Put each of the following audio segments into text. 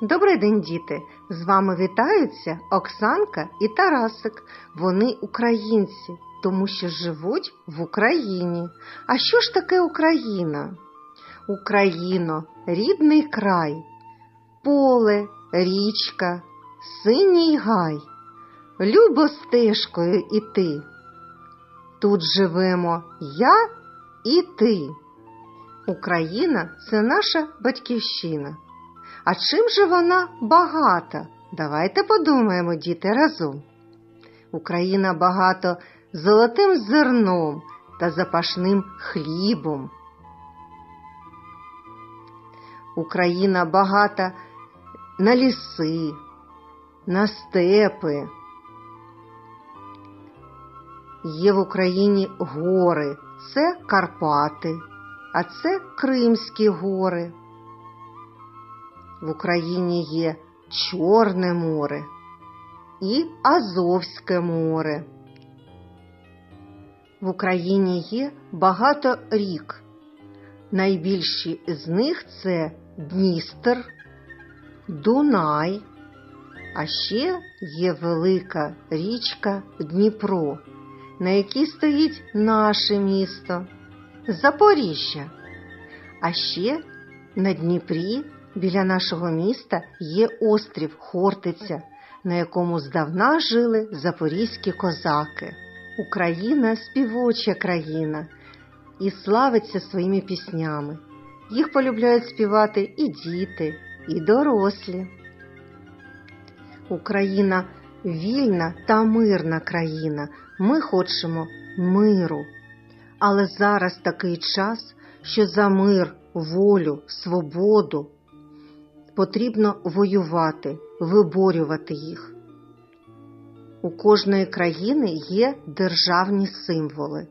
Добрий день, діти! З вами вітаються Оксанка і Тарасик. Вони українці, тому що живуть в Україні. А що ж таке Україна? Україно, рідний край, поле, річка, синій гай, любо стежкою іти. Тут живемо я і ти. Україна це наша батьківщина. А чим же вона багата? Давайте подумаємо, діти, разом. Україна багато золотим зерном та запашним хлібом. Україна багата на ліси, на степи. Є в Україні гори, це Карпати, а це Кримські гори. В Україні є Чорне море і Азовське море. В Україні є багато рік. Найбільші з них це Дністер, Дунай, а ще є велика річка Дніпро, на якій стоїть наше місто Запоріжжя. А ще на Дніпрі біля нашого міста є острів Хортиця, на якому здавна жили запорізькі козаки. Україна співоча країна і славиться своїми піснями. Їх полюбляють співати і діти, і дорослі. Україна вільна та мирна країна. Ми хочемо миру. Але зараз такий час, що за мир, волю, свободу потрібно воювати, виборювати їх. У кожної країни є державні символи.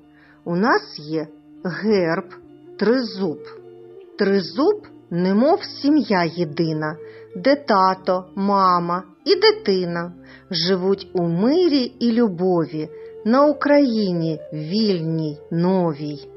У нас є герб, тризуб. Тризуб, немов сім'я єдина, де тато, мама і дитина живуть у мирі і любові на Україні вільній, новій.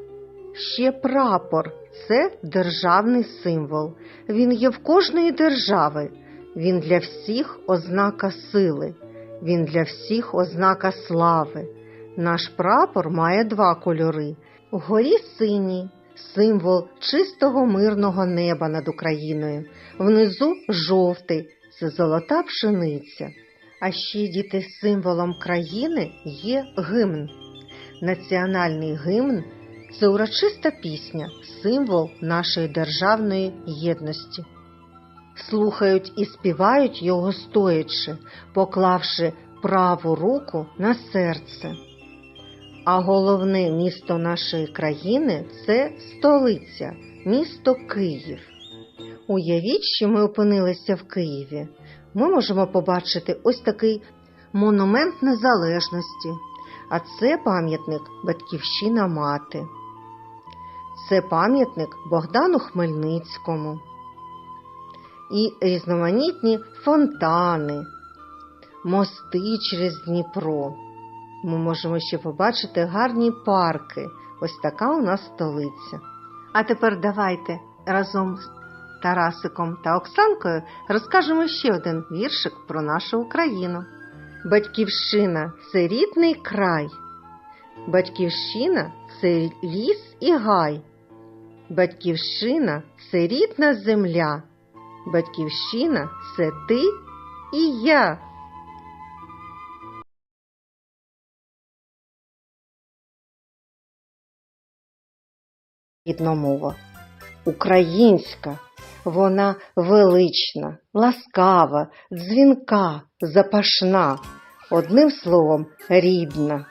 Ще прапор це державний символ. Він є в кожної держави. Він для всіх ознака сили, він для всіх ознака слави. Наш прапор має два кольори: вгорі синій, символ чистого мирного неба над Україною, внизу жовтий це золота пшениця. А ще діти символом країни є гімн. Національний гімн це урочиста пісня, символ нашої державної єдності. Слухають і співають його стоячи, поклавши праву руку на серце. А головне місто нашої країни це столиця, місто Київ. Уявіть, що ми опинилися в Києві. Ми можемо побачити ось такий монумент незалежності, а це пам'ятник Батьківщина Мати. Це пам'ятник Богдану Хмельницькому і різноманітні фонтани, мости через Дніпро. Ми можемо ще побачити гарні парки. Ось така у нас столиця. А тепер давайте разом з Тарасиком та Оксанкою розкажемо ще один віршик про нашу Україну. Батьківщина це рідний край. Батьківщина це ліс і гай. Батьківщина це рідна земля. Батьківщина це ти і я. Рідна мова. Українська. Вона велична, ласкава, дзвінка, запашна. Одним словом, рідна.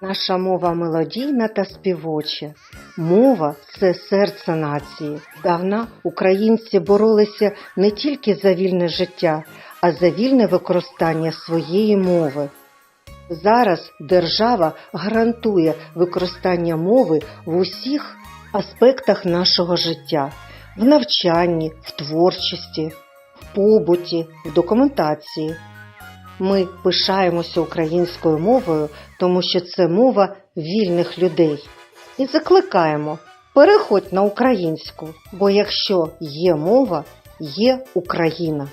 Наша мова мелодійна та співоча. Мова це серце нації. Давна українці боролися не тільки за вільне життя, а за вільне використання своєї мови. Зараз держава гарантує використання мови в усіх аспектах нашого життя в навчанні, в творчості, в побуті, в документації. Ми пишаємося українською мовою, тому що це мова вільних людей. І закликаємо переходь на українську, бо якщо є мова, є Україна.